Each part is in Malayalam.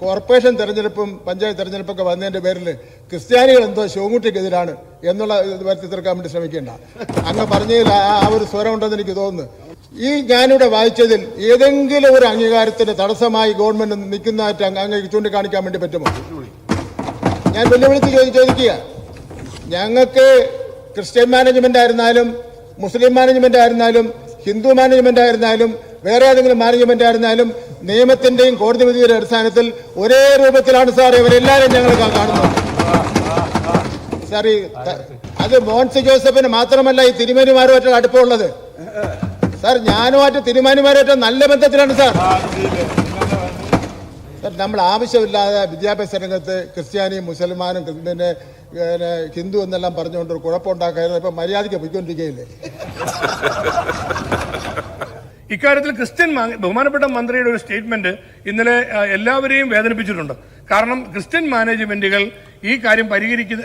കോർപ്പറേഷൻ തെരഞ്ഞെടുപ്പും പഞ്ചായത്ത് തെരഞ്ഞെടുപ്പൊക്കെ വന്നതിന്റെ പേരിൽ ക്രിസ്ത്യാനികൾ എന്തോ ശിവൻകുട്ടിക്കെതിരാണ് എന്നുള്ള വരുത്തി തീർക്കാൻ വേണ്ടി ശ്രമിക്കേണ്ട. അങ്ങ് പറഞ്ഞതിൽ ആ ഒരു സ്വരം ഉണ്ടെന്ന് എനിക്ക് തോന്നുന്നു. ഈ ഞാനിവിടെ വായിച്ചതിൽ ഏതെങ്കിലും ഒരു അംഗീകാരത്തിന് തടസ്സമായി ഗവൺമെന്റ് നിൽക്കുന്നതായിട്ട് അങ്ങ് ചൂണ്ടിക്കാണിക്കാൻ വേണ്ടി പറ്റുമോ? ഞാൻ വെല്ലുവിളിച്ച് ചോദി ചോദിക്കുക. ഞങ്ങൾക്ക് ക്രിസ്ത്യൻ മാനേജ്മെന്റ് ആയിരുന്നാലും മുസ്ലിം മാനേജ്മെന്റ് ആയിരുന്നാലും ഹിന്ദു മാനേജ്മെന്റ് ആയിരുന്നാലും വേറെ ഏതെങ്കിലും മാനേജ്മെന്റ് ആയിരുന്നാലും നിയമത്തിന്റെയും കോടതി വിധിയുടെ അടിസ്ഥാനത്തിൽ ഒരേ രൂപത്തിലാണ് സാർ ഇവരെല്ലാവരും ഞങ്ങൾ കാണുന്നത്. സാർ ഈ അത് മോൻസി ജോസഫിന് മാത്രമല്ല ഈ തിരുമേനിമാരുമായിട്ട് അടുപ്പമുള്ളത്. സാർ ഞാനുമായിട്ട് തിരുമാനിമാരുമായിട്ട് നല്ല ബന്ധത്തിലാണ് സാർ. സാർ നമ്മൾ ആവശ്യമില്ലാതെ വിദ്യാഭ്യാസ രംഗത്ത് ക്രിസ്ത്യാനിയും മുസൽമാനും പിന്നെ ഹിന്ദു എന്നെല്ലാം പറഞ്ഞുകൊണ്ട് ഒരു കുഴപ്പമുണ്ടാക്കായിരുന്നു ഇപ്പം മര്യാദയ്ക്ക് പോയിക്കൊണ്ടിരിക്കുകയില്ലേ? ഇക്കാര്യത്തിൽ ക്രിസ്ത്യൻ ബഹുമാനപ്പെട്ട മന്ത്രിയുടെ ഒരു സ്റ്റേറ്റ്മെന്റ് ഇന്നലെ എല്ലാവരെയും വേദനിപ്പിച്ചിട്ടുണ്ട്. കാരണം ക്രിസ്ത്യൻ മാനേജ്മെന്റുകൾ ഈ കാര്യം പരിഹരിക്കുന്ന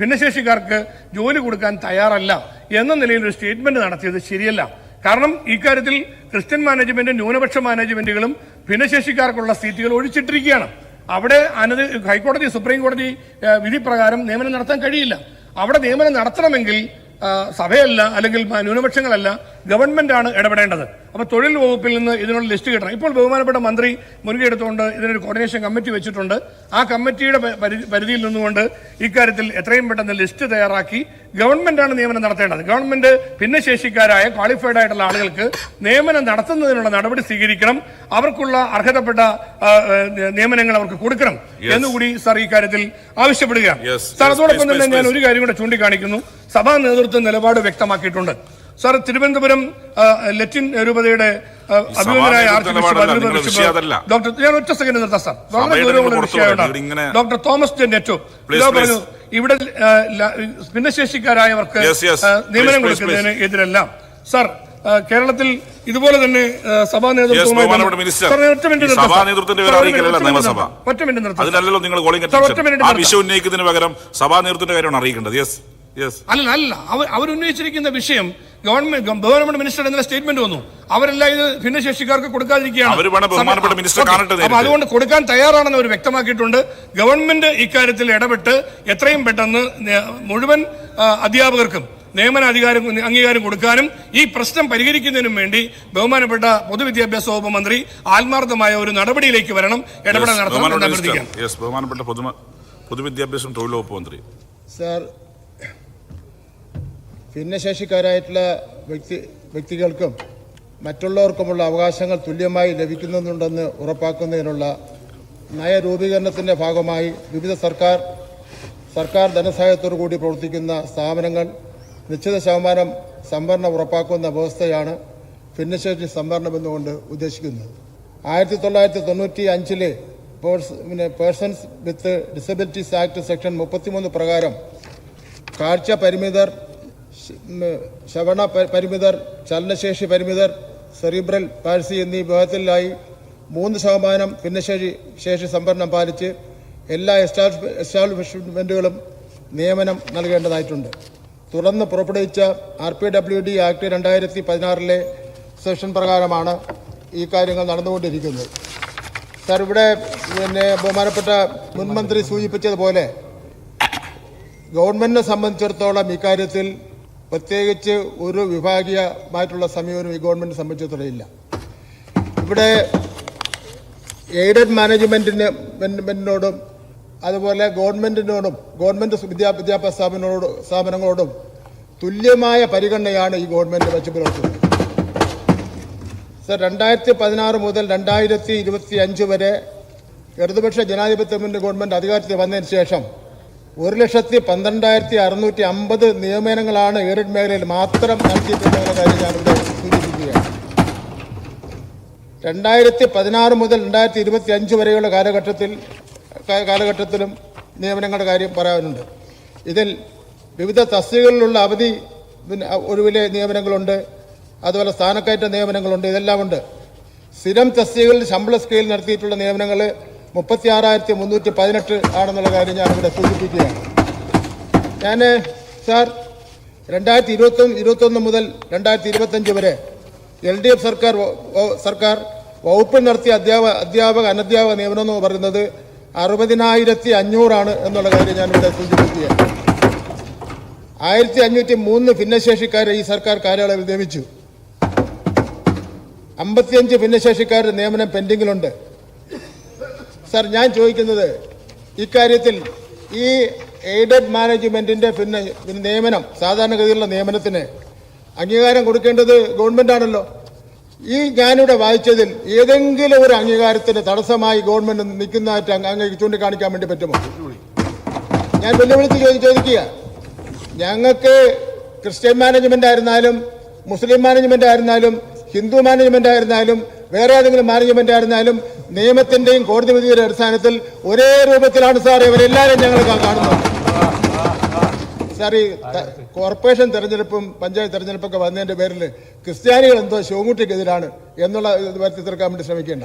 ഭിന്നശേഷിക്കാർക്ക് ജോലി കൊടുക്കാൻ തയ്യാറല്ല എന്ന നിലയിൽ ഒരു സ്റ്റേറ്റ്മെന്റ് നടത്തിയത് ശരിയല്ല. കാരണം ഇക്കാര്യത്തിൽ ക്രിസ്ത്യൻ മാനേജ്മെന്റും ന്യൂനപക്ഷ മാനേജ്മെന്റുകളും ഭിന്നശേഷിക്കാർക്കുള്ള സീറ്റുകൾ ഒഴിച്ചിട്ടിരിക്കുകയാണ്. അവിടെ അനത് ഹൈക്കോടതി സുപ്രീം കോടതി വിധി പ്രകാരം നിയമനം നടത്താൻ കഴിയില്ല. അവിടെ നിയമനം നടത്തണമെങ്കിൽ സഭയല്ല അല്ലെങ്കിൽ ന്യൂനപക്ഷങ്ങളല്ല ആണ് ഇടപെടേണ്ടത്. അപ്പൊ തൊഴിൽ വകുപ്പിൽ നിന്ന് ഇതിനുള്ള ലിസ്റ്റ് കിട്ടണം. ഇപ്പോൾ ബഹുമാനപ്പെട്ട മന്ത്രി മുൻകൈ എടുത്തുകൊണ്ട് ഇതിനൊരു കോർഡിനേഷൻ കമ്മിറ്റി വെച്ചിട്ടുണ്ട്. ആ കമ്മിറ്റിയുടെ പരിധിയിൽ നിന്നുകൊണ്ട് ഇക്കാര്യത്തിൽ എത്രയും പെട്ടെന്ന് ലിസ്റ്റ് തയ്യാറാക്കി ഗവൺമെന്റ് ആണ് നിയമനം നടത്തേണ്ടത്. ഗവൺമെന്റ് ഭിന്നശേഷിക്കാരായ ക്വാളിഫൈഡ് ആയിട്ടുള്ള ആളുകൾക്ക് നിയമനം നടത്തുന്നതിനുള്ള നടപടി സ്വീകരിക്കണം. അവർക്കുള്ള അർഹതപ്പെട്ട നിയമനങ്ങൾ അവർക്ക് കൊടുക്കണം എന്നുകൂടി സാർ ഈ കാര്യത്തിൽ ആവശ്യപ്പെടുകയാണ് സാർ അതോടൊപ്പം തന്നെ ഞാൻ ഒരു കാര്യം കൂടെ ചൂണ്ടിക്കാണിക്കുന്നു. സഭാ നേതൃത്വം നിലപാട് വ്യക്തമാക്കിയിട്ടുണ്ട്. സാർ തിരുവനന്തപുരം ലറ്റിൻ രൂപതയുടെ നേതൃത്വ അതല്ല. ഡോക്ടർ ഞാൻ ഒറ്റ സെക്കൻഡ് നിർത്താം സാർ. വളരെ ഗൗരവമുള്ള വിഷയമാണ്. Doctor Thomas J Netto. ഇതാ പറഞ്ഞു ഇവിടെ ഭിന്നശേഷിക്കാരായവർക്ക് നിയമനം കൊടുക്കുന്നതിന് എതിരല്ല. സാർ കേരളത്തിൽ ഇതുപോലെ തന്നെ സഭാ ഉന്നയിക്കുന്നതിന് പകരം സഭാ നേതൃത്വത്തിന്റെ കാര്യമാണ് അറിയിക്കേണ്ടത്. അല്ല അല്ല. അവർ ഉന്നയിച്ചിരിക്കുന്ന വിഷയം ഗവൺമെന്റ് ഗവൺമെന്റ് മിനിസ്റ്റർ എന്ന സ്റ്റേറ്റ്മെന്റ് വന്നു. അവരെല്ലാം ഇത് ഭിന്നശേഷിക്കാർക്ക് കൊടുക്കാതിരിക്കുകയാണ്. അപ്പൊ അതുകൊണ്ട് കൊടുക്കാൻ തയ്യാറാണെന്ന് അവർ വ്യക്തമാക്കിയിട്ടുണ്ട്. ഗവൺമെന്റ് ഇക്കാര്യത്തിൽ ഇടപെട്ട് എത്രയും പെട്ടെന്ന് മുഴുവൻ അധ്യാപകർക്കും നിയമനാധികാരം അംഗീകാരം കൊടുക്കാനും ഈ പ്രശ്നം പരിഹരിക്കുന്നതിനും വേണ്ടി ബഹുമാനപ്പെട്ട പൊതുവിദ്യാഭ്യാസ വകുപ്പ് മന്ത്രി ആത്മാർത്ഥമായ ഒരു നടപടിയിലേക്ക് വരണം ഇടപെടൽ നടത്തണം എന്ന് ബഹുമാനപ്പെട്ട യെസ് ബഹുമാനപ്പെട്ട പൊതുമ പൊതുവിദ്യാഭ്യാസം തൊഴിൽ വകുപ്പ് മന്ത്രി. സാർ ഭിന്നശേഷിക്കാരായിട്ടുള്ള വ്യക്തി വ്യക്തികൾക്കും മറ്റുള്ളവർക്കുമുള്ള അവകാശങ്ങൾ തുല്യമായി ലഭിക്കുന്നുണ്ടെന്ന് ഉറപ്പാക്കുന്നതിനുള്ള നയരൂപീകരണത്തിന്റെ ഭാഗമായി വിവിധ സർക്കാർ സർക്കാർ ധനസഹായത്തോടു കൂടി പ്രവർത്തിക്കുന്ന സ്ഥാപനങ്ങൾ നിശ്ചിത ശതമാനം സംവരണം ഉറപ്പാക്കുന്ന വ്യവസ്ഥയാണ് ഭിന്നശേഷി സംവരണം എന്നുകൊണ്ട് ഉദ്ദേശിക്കുന്നത്. ആയിരത്തി തൊള്ളായിരത്തി തൊണ്ണൂറ്റി അഞ്ചിലെ പിന്നെ persons with disabilities act section മുപ്പത്തിമൂന്ന് പ്രകാരം കാഴ്ച പരിമിതർ ശ്രവണ പ- പരിമിതർ ചലനശേഷി പരിമിതർ സെറിബ്രൽ പാഴ്സി എന്നീ വിഭാഗത്തിലായി മൂന്ന് ശതമാനം ഭിന്നശേഷി ശേഷി സംവരണം പാലിച്ച് എല്ലാ എസ്റ്റാബ്ലിഷ് എസ്റ്റാബ്ലിഷ്മെന്റുകളും നിയമനം നൽകേണ്ടതായിട്ടുണ്ട്. തുടർന്ന് പുറപ്പെടുവിച്ച R P W D act രണ്ടായിരത്തി പതിനാറിലെ സെഷൻ പ്രകാരമാണ് ഈ കാര്യങ്ങൾ നടന്നുകൊണ്ടിരിക്കുന്നത്. സാർ ഇവിടെ പിന്നെ ബഹുമാനപ്പെട്ട മുൻമന്ത്രി സൂചിപ്പിച്ചതുപോലെ ഗവൺമെന്റിനെ സംബന്ധിച്ചിടത്തോളം ഇക്കാര്യത്തിൽ പ്രത്യേകിച്ച് ഒരു വിഭാഗീയമായിട്ടുള്ള സമീപനം ഈ ഗവൺമെന്റ് സംബന്ധിച്ചിടത്തോളം ഇല്ല. ഇവിടെ എയ്ഡഡ് മാനേജ്മെന്റിന് മാനേജ്മെന്റിനോടും അതുപോലെ ഗവൺമെന്റിനോടും ഗവൺമെന്റ് വിദ്യാ വിദ്യാഭ്യാസ സ്ഥാപനങ്ങളോട് സ്ഥാപനങ്ങളോടും തുല്യമായ പരിഗണനയാണ് ഈ ഗവൺമെന്റ് വെച്ച് പുലർത്തുന്നത്. സർ രണ്ടായിരത്തി പതിനാറ് മുതൽ രണ്ടായിരത്തി ഇരുപത്തി അഞ്ച് വരെ ഇടതുപക്ഷ ജനാധിപത്യ മുന്നിൽ ഗവൺമെന്റ് അധികാരത്തിൽ വന്നതിന് ശേഷം ഒരു ലക്ഷത്തി പന്ത്രണ്ടായിരത്തി അറുന്നൂറ്റി അമ്പത് നിയമനങ്ങളാണ് എയ്ഡഡ് മേഖലയിൽ മാത്രം നടത്തിയിട്ടുണ്ടെന്ന കാര്യം ഞാനിവിടെ സൂചിപ്പിക്കുകയാണ്. രണ്ടായിരത്തി പതിനാറ് മുതൽ രണ്ടായിരത്തി ഇരുപത്തി അഞ്ച് വരെയുള്ള കാലഘട്ടത്തിൽ കാലഘട്ടത്തിലും നിയമനങ്ങളുടെ കാര്യം പറയാനുണ്ട്. ഇതിൽ വിവിധ തസ്തികകളിലുള്ള അവധി ഒഴിവിലെ നിയമനങ്ങളുണ്ട് അതുപോലെ സ്ഥാനക്കയറ്റ നിയമനങ്ങളുണ്ട് ഇതെല്ലാം ഉണ്ട്. സ്ഥിരം തസ്തികകളിൽ ശമ്പള സ്കെയിൽ നടത്തിയിട്ടുള്ള നിയമനങ്ങൾ മുപ്പത്തി ആറായിരത്തി മുന്നൂറ്റി പതിനെട്ട് ആണെന്നുള്ള കാര്യം ഞാനിവിടെ സൂചിപ്പിക്കുകയാണ്. ഞാൻ സാർ രണ്ടായിരത്തി ഇരുപത്തൊന്ന് ഇരുപത്തൊന്ന് മുതൽ രണ്ടായിരത്തി ഇരുപത്തഞ്ച് വരെ എൽ ഡി എഫ് സർക്കാർ സർക്കാർ വകുപ്പിൽ നടത്തിയ അധ്യാപക അധ്യാപക അനധ്യാപക നിയമനം എന്ന് പറയുന്നത് അറുപതിനായിരത്തി അഞ്ഞൂറാണ് എന്നുള്ള കാര്യം ഞാൻ ഇവിടെ സൂചിപ്പിക്കുകയാണ്. ആയിരത്തി അഞ്ഞൂറ്റി മൂന്ന് ഭിന്നശേഷിക്കാരെ ഈ സർക്കാർ കാലയളവിൽ നിയമിച്ചു. അമ്പത്തിയഞ്ച് ഭിന്നശേഷിക്കാരുടെ നിയമനം പെൻഡിങ്ങിലുണ്ട്. സാർ ഞാൻ ചോദിക്കുന്നത് ഇക്കാര്യത്തിൽ ഈ എയ്ഡഡ് മാനേജ്മെന്റിന്റെ പിന്നെ നിയമനം സാധാരണഗതിയിലുള്ള നിയമനത്തിന് അംഗീകാരം കൊടുക്കേണ്ടത് ഗവൺമെന്റാണല്ലോ ഈ ഞാനിവിടെ വായിച്ചതിൽ ഏതെങ്കിലും ഒരു അംഗീകാരത്തിന് തടസ്സമായി ഗവൺമെന്റ് നിൽക്കുന്നതായിട്ട് അങ്ങേക്ക് ചൂണ്ടിക്കാണിക്കാൻ വേണ്ടി പറ്റുമോ? ഞാൻ വെല്ലുവിളിച്ച് ചോദി ചോദിക്കുക. ഞങ്ങൾക്ക് ക്രിസ്ത്യൻ മാനേജ്മെന്റ് ആയിരുന്നാലും മുസ്ലിം മാനേജ്മെന്റ് ആയിരുന്നാലും ഹിന്ദു മാനേജ്മെന്റ് ആയിരുന്നാലും വേറെ ഏതെങ്കിലും മാനേജ്മെന്റ് ആയിരുന്നാലും നിയമത്തിന്റെയും കോടതി വിധിയുടെ അടിസ്ഥാനത്തിൽ ഒരേ രൂപത്തിലാണ് സാർ ഇവരെല്ലാവരും ഞങ്ങൾ കാണുന്നത്. സാർ ഈ കോർപ്പറേഷൻ തെരഞ്ഞെടുപ്പും പഞ്ചായത്ത് തെരഞ്ഞെടുപ്പൊക്കെ വന്നതിന്റെ പേരിൽ ക്രിസ്ത്യാനികൾ എന്തോ ശിവൻകുട്ടിക്കെതിരാണ് എന്നുള്ള ഇത് വരുത്തി തീർക്കാൻ വേണ്ടി ശ്രമിക്കേണ്ട.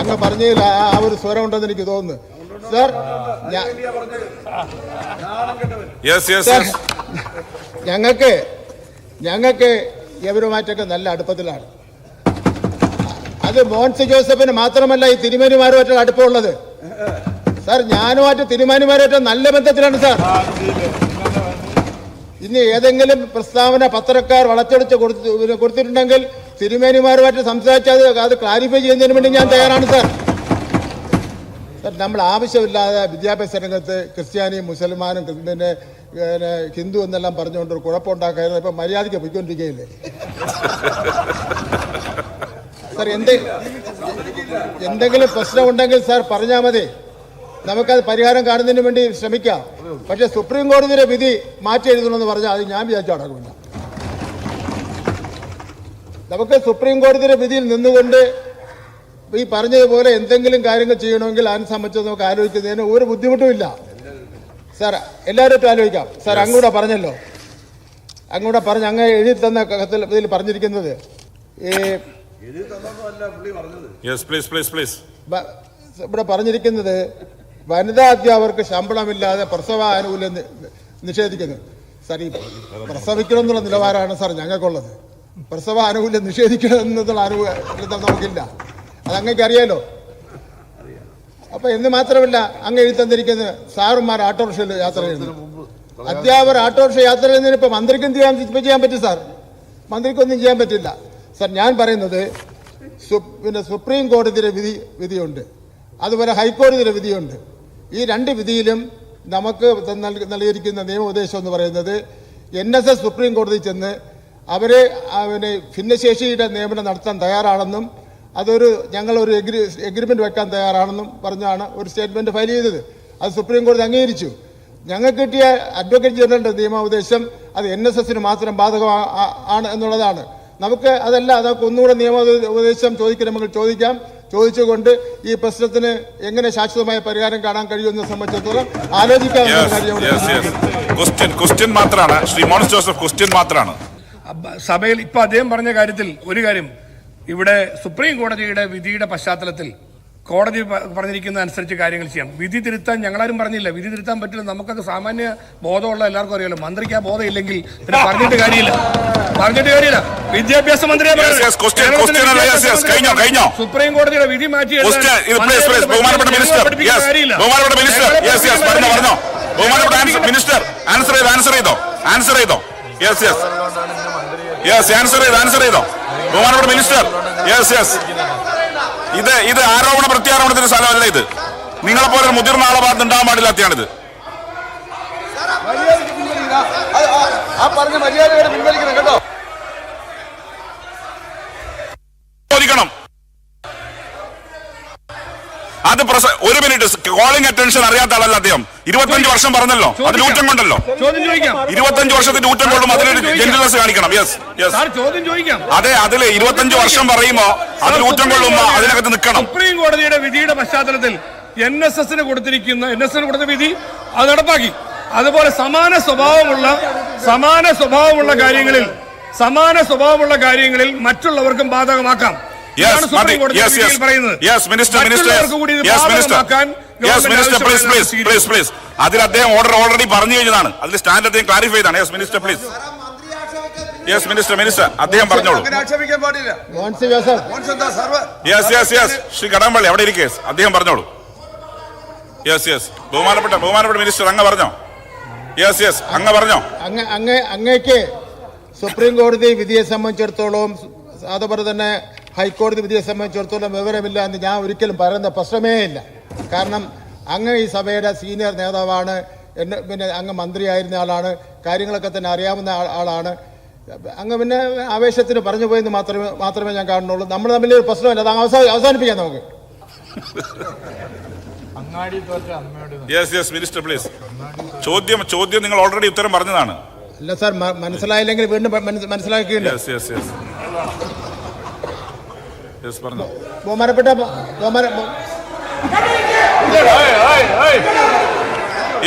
അങ്ങ് പറഞ്ഞതിൽ ആ ഒരു സ്വരം ഉണ്ടെന്ന് എനിക്ക് തോന്നുന്നു. സാർ ഞങ്ങൾക്ക് ഞങ്ങൾക്ക് ഇവരുമായിട്ടൊക്കെ നല്ല അടുപ്പത്തിലാണ്. അത് മോൻസ് ജോസഫിന് മാത്രമല്ല ഈ തിരുമേനിമാരുമായിട്ടുള്ള അടുപ്പമുള്ളത്. സാർ ഞാനുമായിട്ട് തിരുമാനിമാരുമായിട്ട് നല്ല ബന്ധത്തിലാണ് സാർ. ഇനി ഏതെങ്കിലും പ്രസ്താവന പത്രക്കാർ വളച്ചൊടിച്ച് കൊടുത്തിട്ടുണ്ടെങ്കിൽ തിരുമേനിമാരുമായിട്ട് സംസാരിച്ച് അത് അത് ക്ലാരിഫൈ ചെയ്യുന്നതിന് വേണ്ടി ഞാൻ തയ്യാറാണ് സാർ. സാർ നമ്മൾ ആവശ്യമില്ലാതെ വിദ്യാഭ്യാസ രംഗത്ത് ക്രിസ്ത്യാനിയും മുസൽമാനും പിന്നെ പിന്നെ ഹിന്ദു എന്നെല്ലാം പറഞ്ഞുകൊണ്ട് ഒരു കുഴപ്പമുണ്ടാക്കാതെ ഇപ്പം മര്യാദയ്ക്ക് പോയിക്കൊണ്ടിരിക്കുകയില്ലേ? സാർ എന്ത് എന്തെങ്കിലും പ്രശ്നം ഉണ്ടെങ്കിൽ സാർ പറഞ്ഞാൽ മതി. നമുക്കത് പരിഹാരം കാണുന്നതിന് വേണ്ടി ശ്രമിക്കാം. പക്ഷെ സുപ്രീം കോടതിയുടെ വിധി മാറ്റി എഴുതണമെന്ന് പറഞ്ഞാൽ അത് ഞാൻ വിചാരിച്ചു നമുക്ക് സുപ്രീം കോടതിയുടെ വിധിയിൽ നിന്നുകൊണ്ട് ഈ പറഞ്ഞതുപോലെ എന്തെങ്കിലും കാര്യങ്ങൾ ചെയ്യണമെങ്കിൽ അതിനെ സംബന്ധിച്ച് നമുക്ക് ആലോചിക്കുന്നതിന് ഒരു ബുദ്ധിമുട്ടുമില്ല സാർ എല്ലാവരും ആലോചിക്കാം. സാർ അങ്ങൂടെ പറഞ്ഞല്ലോ. അങ്ങൂടെ പറഞ്ഞ് അങ്ങ് എഴുതി തന്ന ഇതിൽ പറഞ്ഞിരിക്കുന്നത്. ഈ യെസ് പ്ലീസ് പ്ലീസ് പ്ലീസ് ഇവിടെ പറഞ്ഞിരിക്കുന്നത് വനിതാ അധ്യാപകർക്ക് ശമ്പളമില്ലാതെ പ്രസവ ആനുകൂല്യം നിഷേധിക്കുന്നു. സാർ ഈ പ്രസവിക്കണം എന്നുള്ള നിലവാരമാണ് സാർ ഞങ്ങൾക്കുള്ളത്. പ്രസവ ആനുകൂല്യം നിഷേധിക്കണം എന്നുള്ള ആനുകൂല്യം നമുക്കില്ല. അത് അങ്ങേക്ക് അറിയാലോ? അപ്പൊ എന്ന് മാത്രമല്ല അങ്ങ് എഴുതി തന്നിരിക്കുന്ന സാറുമാർ ഓട്ടോറിക്ഷയിൽ യാത്ര ചെയ്യുന്നു. അധ്യാപകർ ഓട്ടോറിക്ഷ യാത്ര ചെയ്യുന്നതിന് ഇപ്പൊ മന്ത്രിക്കും ചെയ്യാൻ പറ്റും സാർ? മന്ത്രിക്കൊന്നും ചെയ്യാൻ പറ്റില്ല. സാർ ഞാൻ പറയുന്നത് പിന്നെ സുപ്രീം കോടതിയുടെ വിധി വിധിയുണ്ട്. അതുപോലെ ഹൈക്കോടതിയുടെ വിധിയുണ്ട്. ഈ രണ്ട് വിധിയിലും നമുക്ക് നൽകി- നൽകിയിരിക്കുന്ന നിയമോപദേശം എന്ന് പറയുന്നത് എൻ എസ് എസ് സുപ്രീം കോടതി ചെന്ന് അവരെ അവന് ഭിന്നശേഷിയുടെ നിയമനം നടത്താൻ തയ്യാറാണെന്നും അതൊരു ഞങ്ങൾ ഒരു എഗ്രി എഗ്രിമെന്റ് വെക്കാൻ തയ്യാറാണെന്നും പറഞ്ഞാണ് ഒരു സ്റ്റേറ്റ്മെന്റ് ഫയൽ ചെയ്തത്. അത് സുപ്രീം കോടതി അംഗീകരിച്ചു. ഞങ്ങൾക്ക് കിട്ടിയ അഡ്വക്കേറ്റ് ജനറലിന്റെ നിയമോപദേശം അത് എൻ എസ് എസിന് മാത്രം ബാധകമാണ് എന്നുള്ളതാണ്. നമുക്ക് അതല്ല അതൊക്കെ ഒന്നുകൂടെ നിയമ ഉപദേശം ചോദിക്കണമെങ്കിൽ ചോദിക്കാം. ചോദിച്ചുകൊണ്ട് ഈ പ്രശ്നത്തിന് എങ്ങനെ ശാശ്വതമായ പരിഹാരം കാണാൻ കഴിയുമെന്ന് സംബന്ധിച്ചിടത്തോളം ആലോചിക്കാൻ മാത്രമാണ് ശ്രീ ജോസഫ് ക്വസ്റ്റ്യൻ മാത്രമാണ് സഭയിൽ ഇപ്പൊ അദ്ദേഹം പറഞ്ഞ കാര്യത്തിൽ ഒരു കാര്യം. ഇവിടെ സുപ്രീം കോടതിയുടെ വിധിയുടെ പശ്ചാത്തലത്തിൽ കോടതി പറഞ്ഞിരിക്കുന്ന അനുസരിച്ച് കാര്യങ്ങൾ ചെയ്യാം. വിധി തിരുത്താൻ ഞങ്ങളാരും പറഞ്ഞില്ല. വിധി തിരുത്താൻ പറ്റില്ല. നമുക്കൊക്കെ സാമാന്യ ബോധമുള്ള എല്ലാവർക്കും അറിയാലോ. മന്ത്രിക്ക് ആ ബോധം ഇല്ലെങ്കിൽ പിന്നെ പറഞ്ഞിട്ട് കാര്യമില്ല. പറഞ്ഞിട്ട് കാര്യമില്ല. വിദ്യാഭ്യാസ മന്ത്രിയെ. സുപ്രീം കോടതിയുടെ വിധി മാറ്റി മിനിസ്റ്റർ ചെയ്തോ ആൻസർ ചെയ്തോ ആൻസർ ചെയ്തോ. യെസ് യെസ് യെസ് ആൻസർ ചെയ്തോ ആൻസർ ചെയ്തോ. ബഹുമാനപ്പെട്ട മിനിസ്റ്റർ യെസ് യെസ് ഇത് ഇത് ആരോപണ പ്രത്യാരോപണത്തിന് സ്ഥലമല്ല ഇത്. നിങ്ങളെ പോലെ ഒരു മുതിർന്ന ആളെ ഭാഗത്ത് ഉണ്ടാകാൻ പാടില്ലാത്തയാണിത്. മര്യാദയ്ക്ക് അത് ഒരു മിനിറ്റ് കോളിംഗ് അറ്റൻഷൻ അറിയാത്ത ആളല്ല അദ്ദേഹം. ഇരുപത്തഞ്ച് വർഷം പറഞ്ഞല്ലോ. അത് ഊറ്റം കൊണ്ടല്ലോ. ഇരുപത്തഞ്ച് വർഷത്തിന്റെ ഊറ്റം കൊണ്ടും അതിലൊരു ജെന്റിൽനെസ് കാണിക്കണം. യെസ് യെസ് അതെ അതിൽ ഇരുപത്തഞ്ച് വർഷം പറയുമോ അതിൽ ഊറ്റം കൊള്ളുമ്പോ അതിനകത്ത് നിൽക്കണം. സുപ്രീം കോടതിയുടെ വിധിയുടെ പശ്ചാത്തലത്തിൽ എൻ എസ് എസിന് കൊടുത്തിരിക്കുന്ന എൻ എസ് എസിന് കൊടുത്ത വിധി അത് നടപ്പാക്കി. അതുപോലെ സമാന സ്വഭാവമുള്ള സമാന സ്വഭാവമുള്ള കാര്യങ്ങളിൽ സമാന സ്വഭാവമുള്ള കാര്യങ്ങളിൽ മറ്റുള്ളവർക്കും ബാധകമാക്കാം. അതിൽ അദ്ദേഹം ഓർഡർ ഓൾറെഡി പറഞ്ഞു കഴിഞ്ഞതാണ്. അതിൽ സ്റ്റാൻഡ് അദ്ദേഹം ക്ലാരിഫൈ ചെയ്താണ്. Yes minister please yes minister minister അദ്ദേഹം പറഞ്ഞോളൂ. Yes yes yes Shri Kadampally അവിടെ ഇരിക്കേ. അദ്ദേഹം പറഞ്ഞോളൂ. യെസ് യെസ് ബഹുമാനപ്പെട്ട ബഹുമാനപ്പെട്ട മിനിസ്റ്റർ അങ്ങ് പറഞ്ഞോ? യെസ് യെസ് അങ്ങ് പറഞ്ഞോ? അങ്ങ് അങ്ങ് അങ്ങേക്ക് സുപ്രീം കോടതി വിധിയെ സംബന്ധിച്ചിടത്തോളം അതുപോലെ തന്നെ ഹൈക്കോടതി വിധിയെ സംബന്ധിച്ചിടത്തോളം വിവരമില്ല എന്ന് ഞാൻ ഒരിക്കലും പറയുന്ന പ്രശ്നമേ ഇല്ല. കാരണം അങ്ങ് ഈ സഭയുടെ സീനിയർ നേതാവാണ് എന്നെ പിന്നെ അങ്ങ് മന്ത്രിയായിരുന്ന ആളാണ് കാര്യങ്ങളൊക്കെ തന്നെ അറിയാവുന്ന ആളാണ്. അങ്ങ് പിന്നെ ആവേശത്തിന് പറഞ്ഞു പോയെന്ന് മാത്രമേ മാത്രമേ ഞാൻ കാണുന്നുള്ളൂ. നമ്മൾ തമ്മിൽ ഒരു പ്രശ്നമില്ല. അത് അവസാ അവസാനിപ്പിക്കാം നമുക്ക്. യെസ് യെസ് മിനിസ്റ്റർ പ്ലീസ് ചോദ്യം ചോദ്യം നിങ്ങൾ ഓൾറെഡി ഉത്തരം പറഞ്ഞതാണ്. അല്ല സാർ മനസ്സിലായില്ലെങ്കിൽ വീണ്ടും മനസ്സിലാക്കിയില്ല. യെസ് യെസ് യെസ് ബഹുമാനപ്പെട്ട ബഹുമാന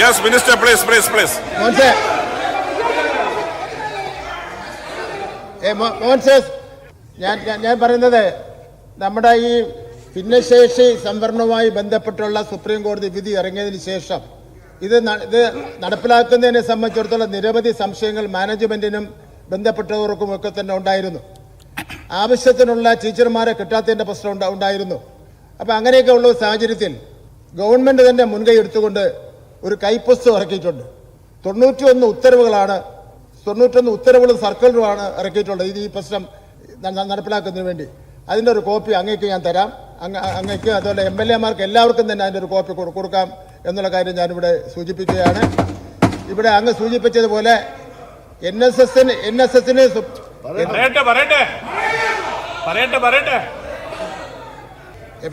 yes minister please please please മോൻസെ ഞാൻ- ഞാൻ പറയുന്നത് നമ്മുടെ ഈ ഭിന്നശേഷി സംവരണവുമായി ബന്ധപ്പെട്ടുള്ള സുപ്രീം കോടതി വിധി ഇറങ്ങിയതിന് ശേഷം ഇത് ഇത് നടപ്പിലാക്കുന്നതിനെ സംബന്ധിച്ചിടത്തോളം നിരവധി സംശയങ്ങൾ മാനേജ്മെന്റിനും ബന്ധപ്പെട്ടവർക്കും ഒക്കെ തന്നെ ഉണ്ടായിരുന്നു. ആവശ്യത്തിനുള്ള ടീച്ചർമാരെ കിട്ടാത്തതിന്റെ പ്രശ്നം ഉണ്ടാ- ഉണ്ടായിരുന്നു. അപ്പം അങ്ങനെയൊക്കെ ഉള്ള സാഹചര്യത്തിൽ ഗവൺമെന്റ് തന്നെ മുൻകൈ എടുത്തുകൊണ്ട് ഒരു കൈപ്പുസ്തകം ഇറക്കിയിട്ടുണ്ട്. തൊണ്ണൂറ്റിയൊന്ന് ഉത്തരവുകളാണ് തൊണ്ണൂറ്റൊന്ന് ഉത്തരവുകളും സർക്കിളുമാണ് ഇറക്കിയിട്ടുള്ളത്. ഇത് ഈ പ്രശ്നം നടപ്പിലാക്കുന്നതിന് വേണ്ടി. അതിന്റെ ഒരു കോപ്പി അങ്ങേക്ക് ഞാൻ തരാം. അങ്ങ് അങ്ങേക്ക് അതുപോലെ എം എൽ എമാർക്ക് എല്ലാവർക്കും തന്നെ അതിന്റെ ഒരു കോപ്പി കൊടുക്കാം എന്നുള്ള കാര്യം ഞാനിവിടെ സൂചിപ്പിക്കുകയാണ്. ഇവിടെ അങ്ങ് സൂചിപ്പിച്ചതുപോലെ എൻ എസ് എസിന് എൻ എസ് എസിന് പറയട്ടെ. പറയട്ടെ പറയട്ടെ. പറയട്ടെ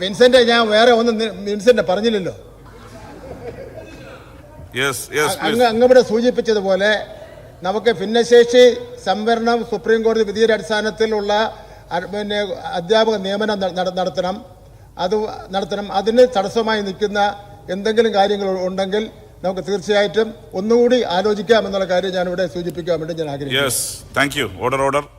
വിൻസെന്റ് ഞാൻ വേറെ ഒന്നും വിൻസെന്റ് പറഞ്ഞില്ലല്ലോ. അങ്ങ് ഇവിടെ സൂചിപ്പിച്ചതുപോലെ നമുക്ക് ഭിന്നശേഷി സംവരണം സുപ്രീം കോടതി വിധിയുടെ അടിസ്ഥാനത്തിലുള്ള പിന്നെ അധ്യാപക നിയമനം നടത്തണം. അത് നടത്തണം. അതിന് തടസ്സമായി നിൽക്കുന്ന എന്തെങ്കിലും കാര്യങ്ങൾ ഉണ്ടെങ്കിൽ നമുക്ക് തീർച്ചയായിട്ടും ഒന്നുകൂടി ആലോചിക്കാം എന്നുള്ള കാര്യം ഞാനിവിടെ സൂചിപ്പിക്കാൻ വേണ്ടി ഞാൻ ആഗ്രഹിക്കുന്നു. Order order